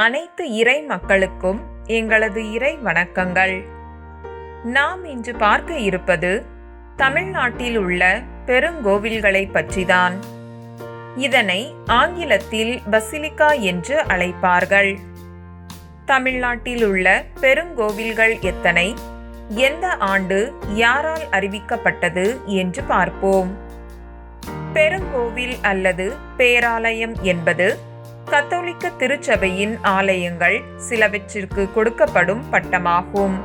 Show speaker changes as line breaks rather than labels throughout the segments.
அனைத்து இறை மக்களுக்கும் எங்களது இறை வணக்கங்கள். நாம் இன்று பார்க்க இருப்பது தமிழ்நாட்டில் உள்ள பெருங்கோவில்களை பற்றிதான். இதனை ஆங்கிலத்தில் பசிலிக்கா என்று அழைப்பார்கள். தமிழ்நாட்டில் உள்ள பெருங்கோவில்கள் எத்தனை? எந்த ஆண்டு யாரால் அறிவிக்கப்பட்டது என்று பார்ப்போம். பெருங்கோவில் அல்லது பேராலயம் என்பது கத்தோலிக்க திருச்சபையின் ஆலயங்கள் சிலவற்றிற்கு கொடுக்கப்படும் பட்டமாகும்.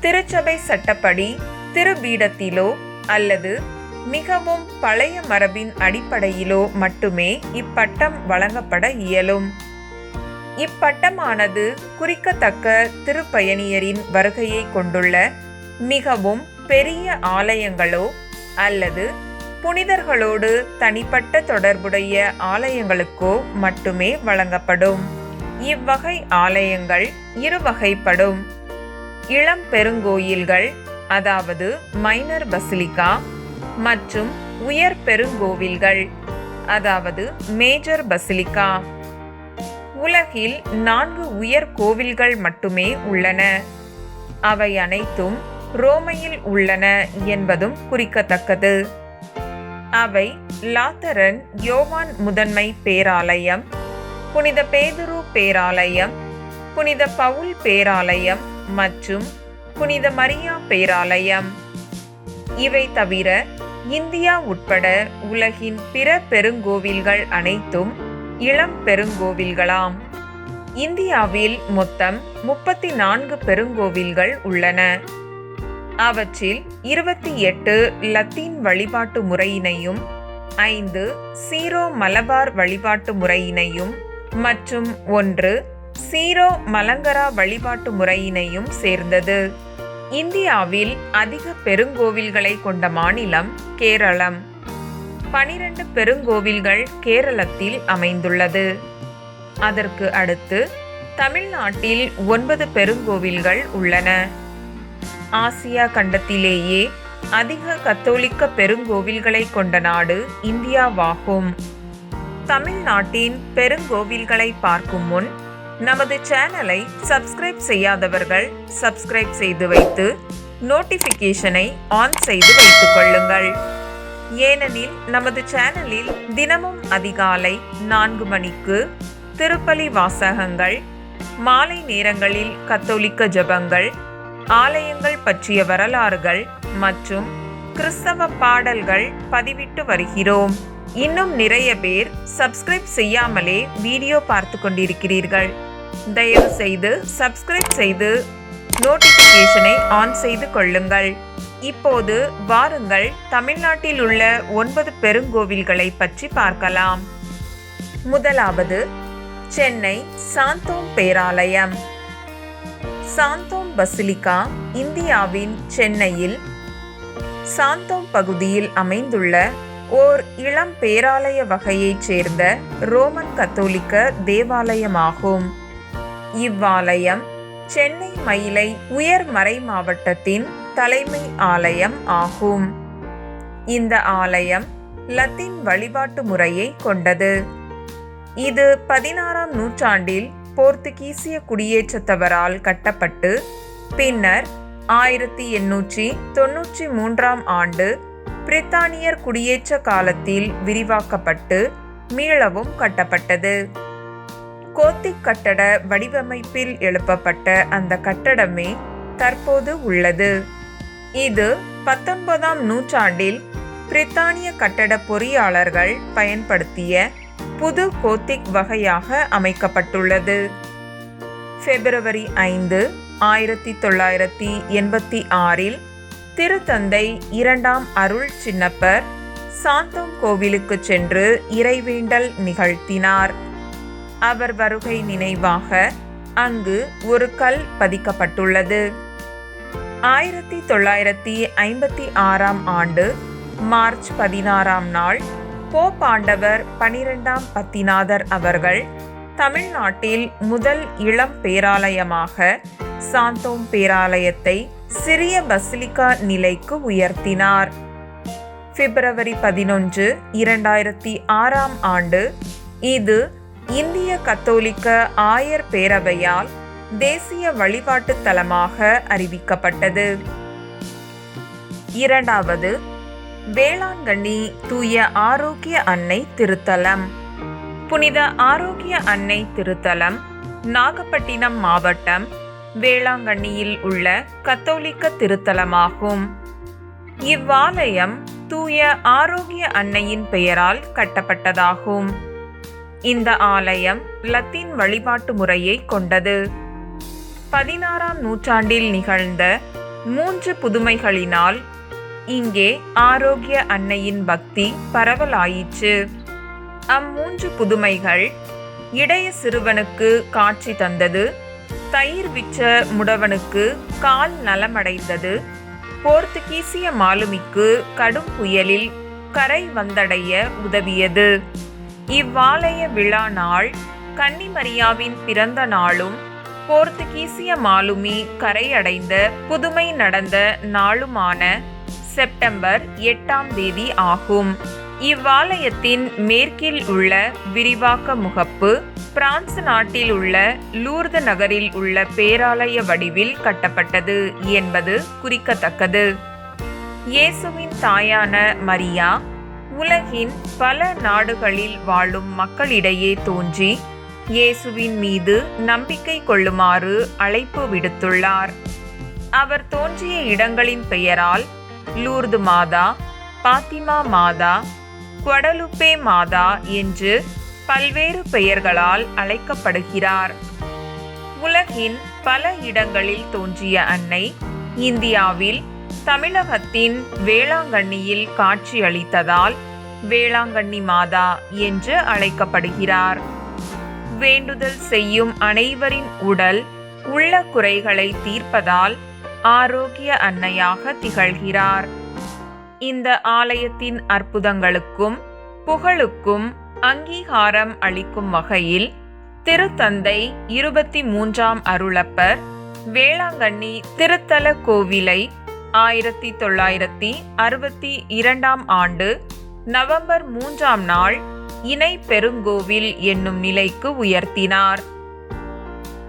திருச்சபை சட்டப்படி திருபீடத்திலோ அல்லது மிகவும் பழைய மரபின் அடிப்படையிலோ மட்டுமே இப்பட்டம் வழங்கப்பட இயலும். இப்பட்டமானது குறிக்கத்தக்க திருப்பயணியரின் வருகையை கொண்டுள்ள மிகவும் பெரிய ஆலயங்களோ அல்லது புனிதர்களோடு தனிப்பட்ட தொடர்புடைய ஆலயங்களுக்கோ மட்டுமே வழங்கப்படும். இவ்வகை ஆலயங்கள் இரு வகைப்படும் இளம் பெருங்கோயில்கள் அதாவது மைனர் பசிலிகா மற்றும் உயர் பெருங்கோவில்கள் அதாவது மேஜர் பசிலிகா. உலகில் நான்கு உயர் கோவில்கள் மட்டுமே உள்ளன. அவை அனைத்தும் ரோமையில் உள்ளன என்பதும் குறிக்கத்தக்கது. அவை லாத்தரன் யோவான் முதன்மை பேராலயம் புனித பேதுரு பேராலயம் புனித பவுல் பேராலயம் மற்றும் புனித மரியா பேராலயம். இவை தவிர இந்தியா உட்பட உலகின் பிற பெருங்கோவில்கள் அனைத்தும் இளம் பெருங்கோவில்களாம். இந்தியாவில் மொத்தம் முப்பத்தி நான்கு பெருங்கோவில்கள் உள்ளன. அவற்றில் இருபத்தி எட்டு லத்தீன் வழிபாட்டு முறையினையும் ஐந்து சீரோ மலபார் வழிபாட்டு முறையினையும் மற்றும் ஒன்று சீரோ மலங்கரா வழிபாட்டு முறையினையும் சேர்ந்தது. இந்தியாவில் அதிக பெருங்கோவில்களை கொண்ட மாநிலம் கேரளம். பனிரெண்டு பெருங்கோவில்கள் கேரளத்தில் அமைந்துள்ளது. அதற்கு அடுத்து தமிழ்நாட்டில் ஒன்பது பெருங்கோவில்கள் உள்ளன. ஆசியா கண்டத்திலேயே அதிக கத்தோலிக்க பெருங்கோவில்களை கொண்ட நாடு இந்தியாவாகும். தமிழ்நாட்டின் பெருங்கோவில்களை பார்க்கும் முன் நமது சேனலை சப்ஸ்கிரைப் செய்யாதவர்கள் சப்ஸ்கிரைப் செய்து வைத்து நோட்டிஃபிகேஷனை ஆன் செய்து வைத்துக் கொள்ளுங்கள். ஏனெனில் நமது சேனலில் தினமும் அதிகாலை நான்கு மணிக்கு திருப்பலி வாசகங்கள் மாலை நேரங்களில் கத்தோலிக்க ஜபங்கள் ஆலயங்கள் பற்றிய வரலாறுகள் மற்றும் கிறிஸ்தவ பாடல்கள் பதிவிட்டு வருகிறோம். இன்னும் நிறைய பேர் சப்ஸ்கிரைப் செய்யாமலே வீடியோ பார்த்து கொண்டிருக்கிறீர்கள். தயவு செய்து சப்ஸ்கிரைப் செய்து நோட்டிஃபிகேஷனை ஆன் செய்து கொள்ளுங்கள். இப்போது வாருங்கள் தமிழ்நாட்டில் உள்ள ஒன்பது பெருங்கோவில்களை பற்றி பார்க்கலாம். முதலாவது சென்னை சாந்தோம் பேராலயம். சாந்தோம் பசிலிகா இந்தியாவின் சென்னையில் சாந்தோம் பகுதியில் அமைந்துள்ள ஓர் இளம் பேராலய வகையைச் சேர்ந்த ரோமன் கத்தோலிக்க தேவாலயமாகும். இவ்வாலயம் சென்னை மயிலை உயர் மறை மாவட்டத்தின் தலைமை ஆலயம் ஆகும். இந்த ஆலயம் லத்தீன் வழிபாட்டு முறையை கொண்டது. இது பதினாறாம் நூற்றாண்டில் போர்த்துகீசிய குடியேற்றத்தவரால் கட்டப்பட்டு பின்னர் ஆயிரத்தி எண்ணூற்றி தொன்னூற்றி மூன்றாம் ஆண்டு பிரித்தானியர் குடியேற்ற காலத்தில் விரிவாக்கப்பட்டு மீளவும் கட்டப்பட்டது. கோத்திக் கட்டட வடிவமைப்பில் எழுப்பப்பட்ட அந்த கட்டடமே தற்போது உள்ளது. இது பத்தொன்பதாம் நூற்றாண்டில் பிரித்தானிய கட்டட பொறியாளர்கள் பயன்படுத்திய புது கோத்திக் வகையாக அமைக்கப்பட்டுள்ளது. பிப்ரவரி ஐந்து ஆயிரத்தி தொள்ளாயிரத்தி எண்பத்தி ஆறில் திருத்தந்தை இரண்டாம் அருள் சின்னப்பர் சாந்தம் கோவிலுக்கு சென்று இறைவேண்டல் நிகழ்த்தினார். அவர் வருகை நினைவாக அங்கு ஒரு கல் பதிக்கப்பட்டுள்ளது. ஆயிரத்தி தொள்ளாயிரத்தி ஐம்பத்தி ஆறாம் ஆண்டு மார்ச் பதினாறாம் நாள் போப்பாண்டவர் பனிரெண்டாம் பத்திநாதர் அவர்கள் தமிழ்நாட்டில் முதல் இளம் பேராலயமாக சாந்தோம் பேராலயத்தை சிறிய பசிலிக்கா நிலைக்கு உயர்த்தினார். பிப்ரவரி பதினொன்று இரண்டாயிரத்தி ஆறாம் ஆண்டு இது இந்திய கத்தோலிக்க ஆயர் பேரவையால் தேசிய வழிபாட்டு தலமாக அறிவிக்கப்பட்டது. இரண்டாவது வேளாங்கண்ணி தூய ஆரோக்கிய அன்னை திருத்தலம். புனித ஆரோக்கிய அன்னை திருத்தலம் நாகப்பட்டினம் மாவட்டம் வேளாங்கண்ணியில் உள்ள கத்தோலிக்க திருத்தலமாகும். இவ்வாலயம் தூய ஆரோக்கிய அன்னையின் பெயரால் கட்டப்பட்டதாகும். இந்த ஆலயம் லத்தீன் வழிபாட்டு முறையை கொண்டது. பதினாறாம் நூற்றாண்டில் நிகழ்ந்த மூன்று புதுமைகளினால் இங்கே ஆரோக்கிய அன்னையின் பக்தி பரவலாயிற்று. அம்மூன்று புதுமைகள் இடைய சிறுவனுக்கு காட்சி தந்தது. தயிர் விற்ற முடவனுக்கு கால் நலமடைந்தது. போர்த்துகீசிய மாலுமிக்கு கடும் புயலில் கரை வந்தடைய உதவியது. இவ்வாலய விழா நாள் கன்னிமரியாவின் பிறந்த நாளும் போர்த்துகீசிய மாலுமி கரையடைந்த புதுமை நடந்த நாளுமான செப்டம்பர் எட்டாம் தேதி ஆகும். இவ்வாலயத்தின் மேற்கில் உள்ள விரிவாக்க முகப்பு பிரான்ஸ் நாட்டில் உள்ள லூர்து நகரில் உள்ள பேராலய வடிவில் கட்டப்பட்டது என்பது குறிக்கத்தக்கது. இயேசுவின் தாயான மரியா உலகின் பல நாடுகளில் வாழும் மக்களிடையே தோன்றி இயேசுவின் மீது நம்பிக்கை கொள்ளுமாறு அழைப்பு விடுத்துள்ளார். அவர் தோன்றிய இடங்களின் பெயரால் லூர்து மாதா பாத்திமா மாதா குடலுப்பே மாதா என்று பல்வேறு பெயர்களால் அழைக்கப்படுகிறார். உலகின் பல இடங்களில் தோன்றிய அன்னை இந்தியாவில் தமிழகத்தின் வேளாங்கண்ணியில் காட்சியளித்ததால் வேளாங்கண்ணி மாதா என்று அழைக்கப்படுகிறார். வேண்டுதல் செய்யும் அனைவரின் உடல் உள்ள குறைகளை தீர்ப்பதால் ஆரோக்கிய அன்னையாக திகழ்கிறார். இந்த ஆலயத்தின் அற்புதங்களுக்கும் புகழுக்கும் அங்கீகாரம் அளிக்கும் வகையில் திருத்தந்தை இருபத்தி மூன்றாம் அருளப்பர் வேளாங்கண்ணி திருத்தல கோவிலை ஆயிரத்தி தொள்ளாயிரத்தி அறுபத்தி இரண்டாம் ஆண்டு நவம்பர் மூன்றாம் நாள் இணை பெருங்கோவில் என்னும் நிலைக்கு உயர்த்தினார்.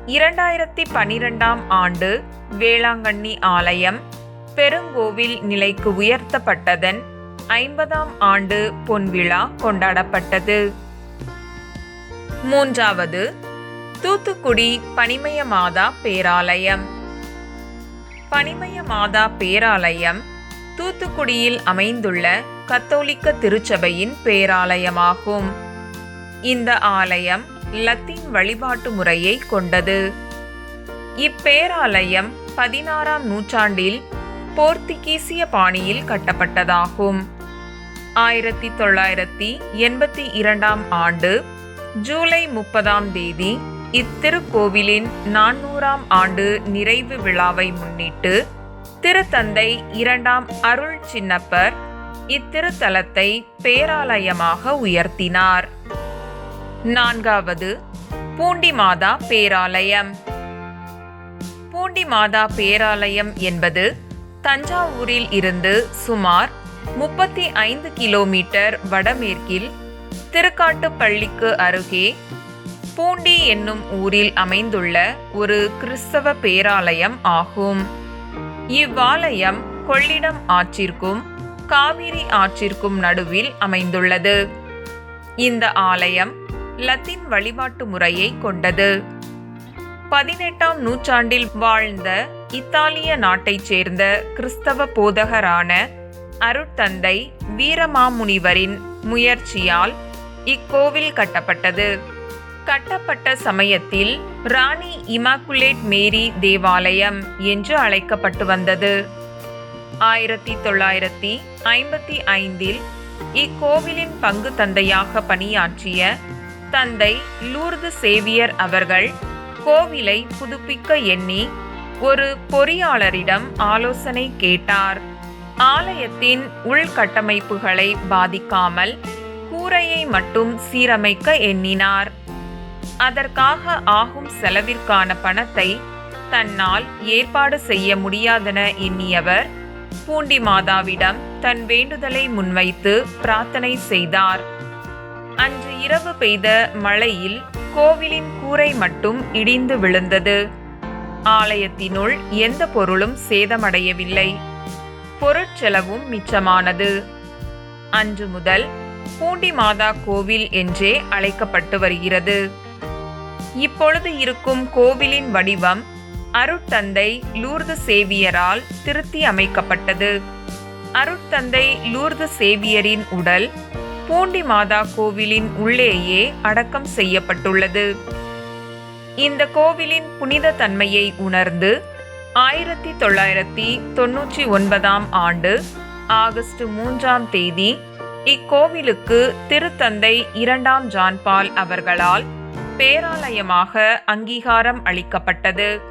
இரண்டாயிரத்தி பனிரெண்டாம் ஆண்டு வேளாங்கண்ணி ஆலயம் பெருங்கோவில் நிலைக்கு உயர்த்தப்பட்டதன் ஐம்பதாம் ஆண்டு பொன்விழா கொண்டாடப்பட்டது. மூன்றாவது தூத்துக்குடி பனிமய மாதா பேராலயம். பனிமய மாதா பேராலயம் தூத்துக்குடியில் அமைந்துள்ள கத்தோலிக்க திருச்சபையின் பேராலயமாகும். இந்த ஆலயம் லத்தீன் வழிபாட்டு முறையை கொண்டது. இப்பேராலயம் பதினாறாம் நூற்றாண்டில் போர்த்துகீசிய பாணியில் கட்டப்பட்டதாகும். ஆயிரத்தி தொள்ளாயிரத்தி எண்பத்தி இரண்டாம் ஆண்டு ஜூலை முப்பதாம் தேதி இத்திருக்கோவிலின் நானூறாம் ஆண்டு நிறைவு விழாவை முன்னிட்டு திருத்தந்தை இரண்டாம் அருள் சின்னப்பர் இத்திருத்தலத்தை பேராலயமாக உயர்த்தினார். நான்காவது பூண்டி மாதா பேராலயம். பூண்டி மாதா பேராலயம் என்பது தஞ்சாவூரில் இருந்து சுமார் முப்பத்தி ஐந்து கிலோமீட்டர் வடமேற்கில் திருக்காட்டுப்பள்ளிக்கு அருகே பூண்டி என்னும் ஊரில் அமைந்துள்ள ஒரு கிறிஸ்தவ பேராலயம் ஆகும். இவ்வாலயம் கொள்ளிடம் ஆற்றிற்கும் காவிரி ஆற்றிற்கும் நடுவில் அமைந்துள்ளது. இந்த ஆலயம் லத்தீன் வழிபாட்டு முறையை கொண்டது. பதினெட்டாம் நூற்றாண்டில் வாழ்ந்த இத்தாலிய நாட்டைச் சேர்ந்த கிறிஸ்தவ போதகரான அருட்தந்தை வீரமாமுனிவரின் முயற்சியால் இக்கோவில் கட்டப்பட்டது. கட்டப்பட்ட சமயத்தில் ராணி இமாக்குலேட் மேரி தேவாலயம் என்று அழைக்கப்பட்டு வந்தது. ஆயிரத்தி தொள்ளாயிரத்தி ஐம்பத்தி ஐந்தில் இக்கோவிலின் பங்கு தந்தையாக பணியாற்றிய தந்தை லூர்து சேவியர் அவர்கள் கோவிலை புதுப்பிக்க எண்ணி ஒரு பொறியாளரிடம் ஆலோசனை கேட்டார். ஆலயத்தின் உள்கட்டமைப்புகளை பாதிக்காமல் கூரையை மட்டும் சீரமைக்க எண்ணினார். அதற்காக ஆகும் செலவிற்கான பணத்தை தன்னால் ஏற்பாடு செய்ய முடியாதென எண்ணியவர் பூண்டி மாதாவிடம் தன் வேண்டுதலை முன்வைத்து பிரார்த்தனை செய்தார். அன்று இரவு பெய்த மழையில் கோவிலின் கூரை மட்டும் இடிந்து விழுந்தது. ஆலயத்தினுள் எந்த பொருளும் சேதமடையவில்லை. பொருட்செலவும் மிச்சமானது. அன்று முதல் பூண்டி மாதா கோவில் என்றே அழைக்கப்பட்டு வருகிறது. இப்பொழுது இருக்கும் கோவிலின் வடிவம் அருட்தந்தை லூர்து சேவியரால் திருத்தி அமைக்கப்பட்டது. அருட்தந்தை லூர்து சேவியரின் உடல் பூண்டி மாதா கோவிலின் உள்ளேயே அடக்கம் செய்யப்பட்டுள்ளது. இந்த கோவிலின் புனித தன்மையை உணர்ந்து ஆயிரத்தி தொள்ளாயிரத்தி தொன்னூற்றி ஒன்பதாம் ஆண்டு ஆகஸ்ட் மூன்றாம் தேதி இக்கோவிலுக்கு திருத்தந்தை இரண்டாம் ஜான்பால் அவர்களால் பேராலயமாக அங்கீகாரம் அளிக்கப்பட்டது.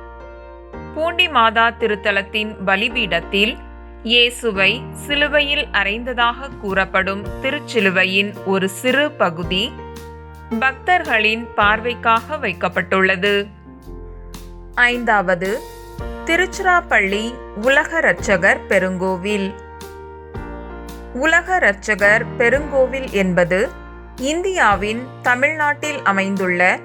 பூண்டி மாதா திருத்தலத்தின் பலிபீடத்தில் இயேசுவை சிலுவையில் அறைந்ததாக கூறப்படும் திருச்சிலுவையின் ஒரு சிறு பகுதி பக்தர்களின் பார்வைக்காக வைக்கப்பட்டுள்ளது. ஐந்தாவது திருச்சிராப்பள்ளி உலக இரட்சகர் பெருங்கோவில். உலக இரட்சகர் பெருங்கோவில் என்பது இந்தியாவின் தமிழ்நாட்டில் அமைந்துள்ள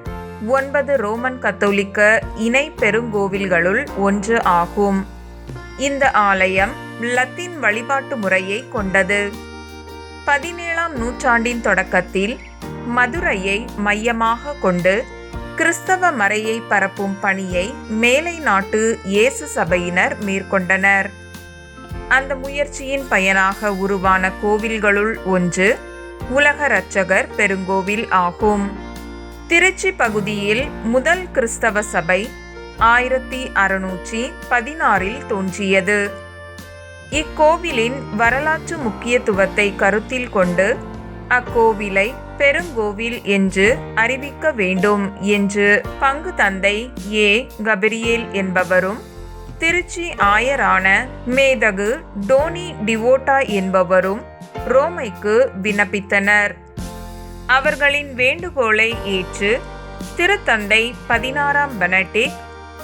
ஒன்பது ரோமன் கத்தோலிக்க இணை பெருங்கோவில்களுள் ஒன்று ஆகும். இந்த ஆலயம் லத்தீன் வழிபாட்டு முறையை கொண்டது. பதினேழாம் நூற்றாண்டின் தொடக்கத்தில் மதுரையை மையமாக கொண்டு கிறிஸ்தவ மறையை பரப்பும் பணியை மேலை நாட்டு இயேசு சபையினர் மேற்கொண்டனர். அந்த முயற்சியின் பயனாக உருவான கோவில்களுள் ஒன்று உலக இரட்சகர் பெருங்கோவில் ஆகும். திருச்சி பகுதியில் முதல் கிறிஸ்தவ சபை ஆயிரத்தி அறுநூற்றி பதினாறில் தோன்றியது. இக்கோவிலின் வரலாற்று முக்கியத்துவத்தை கருத்தில் கொண்டு அக்கோவிலை பெருங்கோவில் என்று அறிவிக்க வேண்டும் என்று பங்கு தந்தை ஏ. கபிரியேல் என்பவரும் திருச்சி ஆயரான மேதகு டோனி டிவோட்டா என்பவரும் ரோமைக்கு விண்ணப்பித்தனர். அவர்களின் வேண்டுகோளை ஏற்று திருத்தந்தை பதினாறாம் பெனடிக்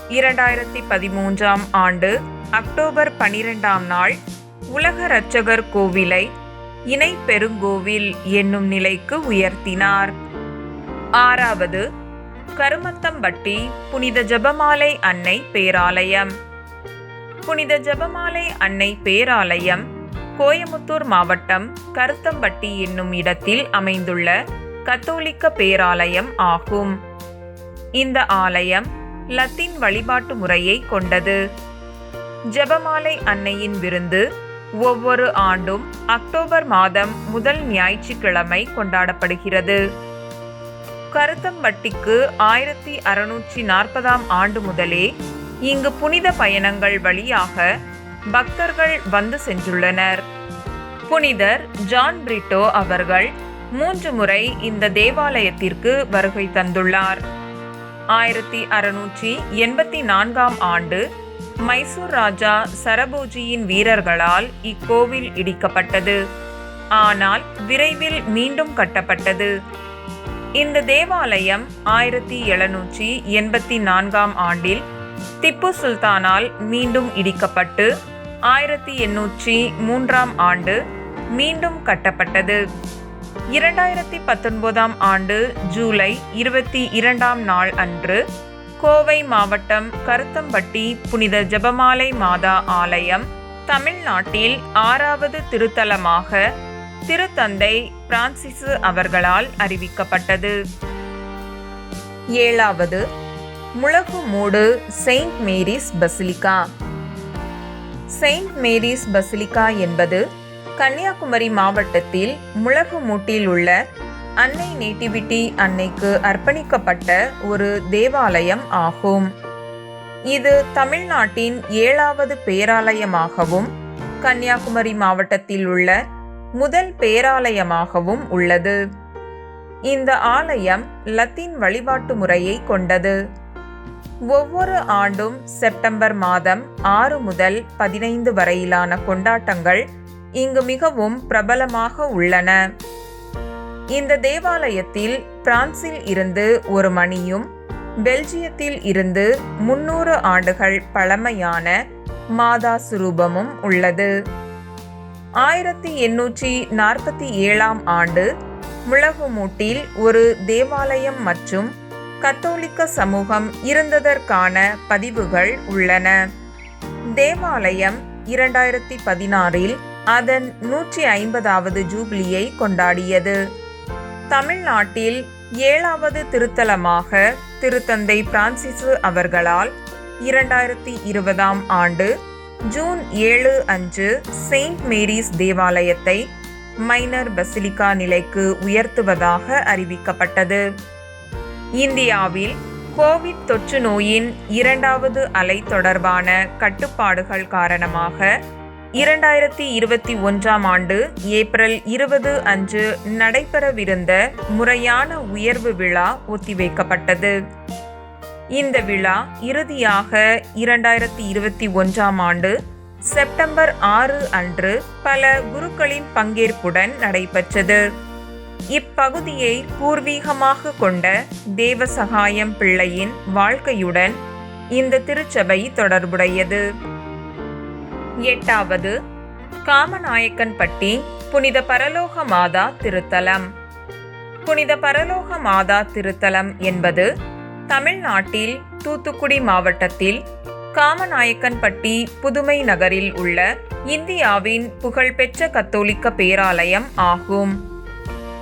இரண்டாயிரத்தி பதிமூன்றாம் ஆண்டு அக்டோபர் பனிரெண்டாம் நாள் உலக இரட்சகர் கோவிலை இணை பெருங்கோவில் என்னும் நிலைக்கு உயர்த்தினார். ஆறாவது கருமத்தம்பட்டி புனித ஜெபமாலை அன்னை பேராலயம். புனித ஜெபமாலை அன்னை பேராலயம் கோயமுத்தூர் மாவட்டம் கருத்தம்பட்டி என்னும் இடத்தில் அமைந்துள்ள கத்தோலிக்க பேராலயம் ஆகும். இந்த ஆலயம் லத்தீன் வழிபாட்டு முறையை கொண்டது. ஜெபமாலை அன்னையின் விருந்து. ஒவ்வொரு ஆண்டும் அக்டோபர் மாதம் முதல் ஞாயிற்றுக்கிழமை கொண்டாடப்படுகிறது. கருத்தம்பட்டிக்கு ஆயிரத்தி அறுநூற்றி நாற்பதாம் ஆண்டு முதலே இங்கு புனித பயணங்கள் வழியாக பக்தர்கள் வந்து சென்றுள்ளனர். புனிதர் ஜான் பிரிட்டோ அவர்கள் மூன்று முறை இந்த தேவாலயத்திற்கு வருகை தந்துள்ளார். ஆயிரத்தி அறுநூற்றி எண்பத்தி நான்காம் ஆண்டு மைசூர் ராஜா சரபோஜியின் வீரர்களால் இக்கோவில் இடிக்கப்பட்டது. ஆனால் விரைவில் மீண்டும் கட்டப்பட்டது. இந்த தேவாலயம் ஆயிரத்தி எழுநூற்றி எண்பத்தி நான்காம் ஆண்டில் திப்பு சுல்தானால் மீண்டும் இடிக்கப்பட்டு ஆயிரத்தி எண்ணூற்றி மூன்றாம் ஆண்டு மீண்டும் கட்டப்பட்டது. இரண்டாயிரத்தி பத்தொன்பதாம் ஆண்டு ஜூலை இருபத்தி இரண்டாம் நாள் அன்று கோவை மாவட்டம் கருத்தம்பட்டி புனித ஜெபமாலை மாதா ஆலயம் தமிழ்நாட்டில் ஆறாவது திருத்தலமாக திருத்தந்தை பிரான்சிசு அவர்களால் அறிவிக்கப்பட்டது. ஏழாவது Mulagumoodu saint Mary's basilica saint Mary's basilica என்பது கன்னியாகுமரி மாவட்டத்தில் முளகுமூட்டில் உள்ள அன்னை நேட்டிவிட்டி அன்னைக்கு அர்ப்பணிக்கப்பட்ட ஒரு தேவாலயம் ஆகும். இது தமிழ்நாட்டின் ஏழாவது பேராலயமாகவும் கன்னியாகுமரி மாவட்டத்தில் உள்ள முதல் பேராலயமாகவும் உள்ளது. இந்த ஆலயம் லத்தீன் வழிபாட்டு முறையை கொண்டது. ஒவ்வொரு ஆண்டும் செப்டம்பர் மாதம் ஆறு முதல் பதினைந்து வரையிலான கொண்டாட்டங்கள் இங்கு மிகவும் பிரபலமாக உள்ளன. இந்த தேவாலயத்தில் பிரான்சில் இருந்து ஒரு மணியும் பெல்ஜியத்தில் இருந்து முன்னூறு ஆண்டுகள் பழமையான மாதா சுரூபமும் உள்ளது. ஆயிரத்தி எண்ணூற்றி நாற்பத்தி ஏழாம் ஆண்டு முளகுமூட்டில் ஒரு தேவாலயம் மற்றும் கத்தோலிக்க சமூகம் இருந்ததற்கான பதிவுகள் உள்ளன. தேவாலயம் இரண்டாயிரத்தி பதினாறில் அதன் நூற்றி ஐம்பதாவது ஜூபிலியை கொண்டாடியது. தமிழ்நாட்டில் ஏழாவது திருத்தலமாக திருத்தந்தை பிரான்சிசு அவர்களால் இரண்டாயிரத்தி இருபதாம் ஆண்டு ஜூன் ஏழு அன்று செயின்ட் மேரிஸ் தேவாலயத்தை மைனர் பசிலிகா நிலைக்கு உயர்த்துவதாக அறிவிக்கப்பட்டது. இந்தியாவில் கோவிட் தொற்று நோயின் இரண்டாவது அலை தொடர்பான கட்டுப்பாடுகள் காரணமாக இரண்டாயிரத்தி இருபத்தி ஒன்றாம் ஆண்டு ஏப்ரல் இருபது அன்று நடைபெறவிருந்த முறையான உயர்வு விழா ஒத்திவைக்கப்பட்டது. இந்த விழா இறுதியாக இரண்டாயிரத்தி இருபத்தி ஒன்றாம் ஆண்டு செப்டம்பர் ஆறு அன்று பல குருக்களின் பங்கேற்புடன் நடைபெற்றது. இப்பகுதியை பூர்வீகமாக கொண்ட தேவசகாயம் பிள்ளையின் வாழ்க்கையுடன் இந்த திருச்சபை தொடர்புடையது. எட்டாவது காமநாயக்கன்பட்டி புனித பரலோக மாதா திருத்தலம். புனித பரலோக மாதா திருத்தலம் என்பது தமிழ்நாட்டில் தூத்துக்குடி மாவட்டத்தில் காமநாயக்கன்பட்டி புதுமை நகரில் உள்ள இந்தியாவின் புகழ்பெற்ற கத்தோலிக்க பேராலயம் ஆகும்.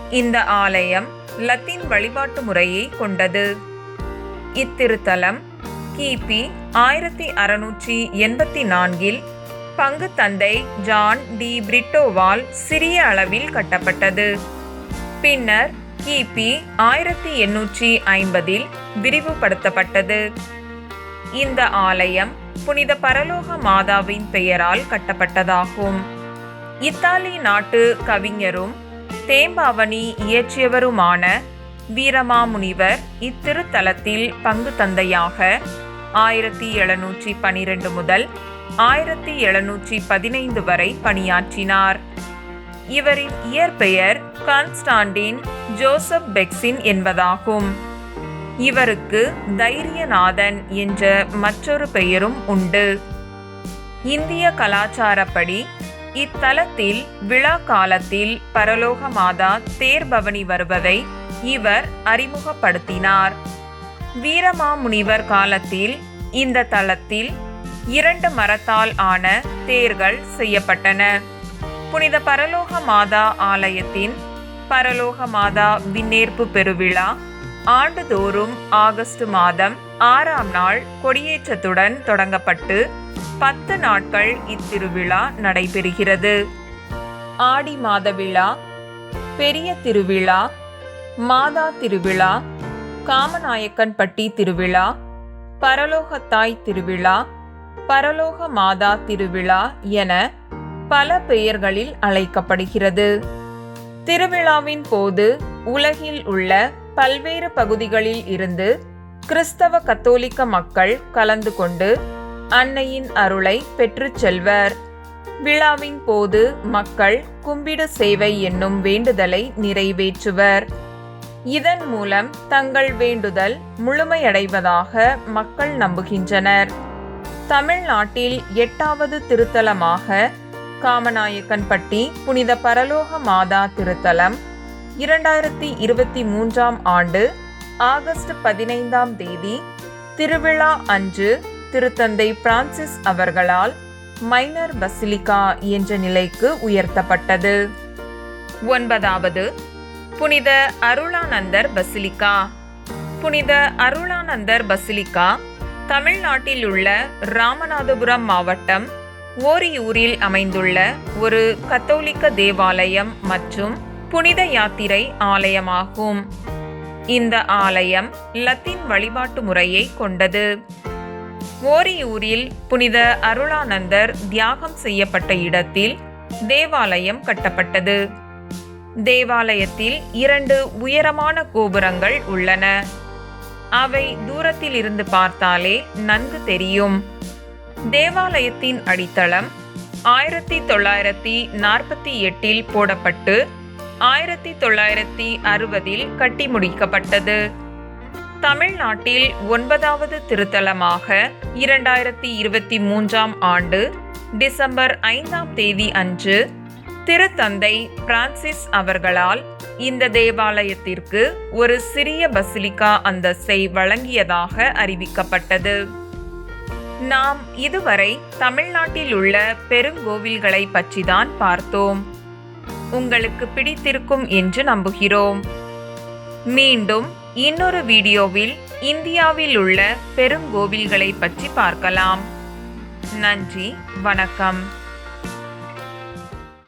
இந்த ஆலயம் லத்தீன் வழிபாட்டு முறையை கொண்டது. இத்திருத்தலம் கிபி ஆயிரத்தி அறுநூற்றி எண்பத்தி நான்கில் பங்கு தந்தை ஜான் டி பிரிட்டோவால் சிறிய அளவில் கட்டப்பட்டது. பின்னர் கிபி ஆயிரத்தி எண்ணூற்றி ஐம்பதில் விரிவுபடுத்தப்பட்டது. இந்த ஆலயம் புனித பரலோக மாதாவின் பெயரால் கட்டப்பட்டதாகும். இத்தாலி நாட்டு கவிஞரும் தேம்பாவணி இயற்றியவருமான வீரமாமுனிவர் இத்திருத்தலத்தில் பங்கு தந்தையாக ஆயிரத்தி எழுநூற்றி பனிரெண்டு முதல் ஆயிரத்தி எழுநூற்றி பதினைந்து வரை பணியாற்றினார். இவரின் இயற்பெயர் கான்ஸ்டாண்டின் ஜோசப் பெக்சின் என்பதாகும். இவருக்கு தைரியநாதன் என்ற மற்றொரு பெயரும் உண்டு. இந்திய கலாச்சாரப்படி இத்தலத்தில் விழா காலத்தில் பரலோக மாதா தேர்பவனி வருவதை இவர் அறிமுகப்படுத்தினார். வீரமாமுனிவர் காலத்தில் இந்த தலத்தில் இரண்டு மரத்தால் ஆன தேர்கள் செய்யப்பட்டன. புனித பரலோக மாதா ஆலயத்தின் பரலோக மாதா விண்ணேற்பு பெருவிழா ஆண்டுதோறும் ஆகஸ்ட் மாதம் ஆறாம் நாள் கொடியேற்றத்துடன் தொடங்கப்பட்டு பத்து நாட்கள் இத்திருவிழா நடைபெறுகிறது. ஆடி மாத விழா பெரிய திருவிழா மாதா திருவிழா காமநாயக்கன்பட்டி திருவிழா பரலோகத்தாய் திருவிழா பரலோக மாதா திருவிழா என பல பெயர்களில் அழைக்கப்படுகிறது. திருவிழாவின் போது உலகில் உள்ள பல்வேறு பகுதிகளில் இருந்து கிறிஸ்தவ கத்தோலிக்க மக்கள் கலந்து கொண்டு அன்னையின் அருளை பெற்றுச் செல்வர். விழாவின் போது மக்கள் கும்பிடு சேவை என்னும் வேண்டுதலை நிறைவேற்றுவர். இதன் மூலம் தங்கள் வேண்டுதல் முழுமையடைவதாக மக்கள் நம்புகின்றனர். தமிழ்நாட்டில் எட்டாவது திருத்தலமாக காமநாயக்கன்பட்டி புனித பரலோக மாதா திருத்தலம் இரண்டாயிரத்தி இருபத்தி மூன்றாம் ஆண்டு ஆகஸ்ட் பதினைந்தாம் தேதி திருவிழா அன்று திருத்தந்தை பிரான்சிஸ் அவர்களால் மைனர் பசிலிகா என்ற நிலைக்கு உயர்த்தப்பட்டது. ஒன்பதாவது புனித அருளானந்தர் பசிலிகா. புனித அருளானந்தர் பசிலிகா தமிழ்நாட்டில் உள்ள ராமநாதபுரம் மாவட்டம் ஓரியூரில் அமைந்துள்ள ஒரு கத்தோலிக்க தேவாலயம் மற்றும் புனித யாத்திரை ஆலயமாகும். இந்த ஆலயம் லத்தீன் வழிபாட்டு முறையை கொண்டது. ஓரியூரில் புனித அருளானந்தர் தியாகம் செய்யப்பட்ட இடத்தில் தேவாலயம் கட்டப்பட்டது. தேவாலயத்தில் இரண்டு உயரமான கோபுரங்கள் உள்ளன. அவை தூரத்தில் இருந்து பார்த்தாலே நன்கு தெரியும். தேவாலயத்தின் அடித்தளம் ஆயிரத்தி தொள்ளாயிரத்தி நாற்பத்தி எட்டில் போடப்பட்டு ஆயிரத்தி தொள்ளாயிரத்தி அறுபதில் கட்டி முடிக்கப்பட்டது. தமிழ்நாட்டில் ஒன்பதாவது திருத்தலமாக இரண்டாயிரத்தி இருபத்தி மூன்றாம் ஆண்டு டிசம்பர் ஐந்தாம் தேதி அன்று திருத்தந்தை பிரான்சிஸ் அவர்களால் இந்த தேவாலயத்திற்கு ஒரு சிறிய பசிலிக்கா அந்தஸ்தை வழங்கியதாக அறிவிக்கப்பட்டது. நாம் இதுவரை தமிழ்நாட்டில் உள்ள பெருங்கோவில்களை பற்றிதான் பார்த்தோம். உங்களுக்கு பிடித்திருக்கும் என்று நம்புகிறோம். மீண்டும் இன்னொரு வீடியோவில் இந்தியாவில் உள்ள பெருங்கோவில்களை பற்றி பார்க்கலாம். நன்றி வணக்கம்.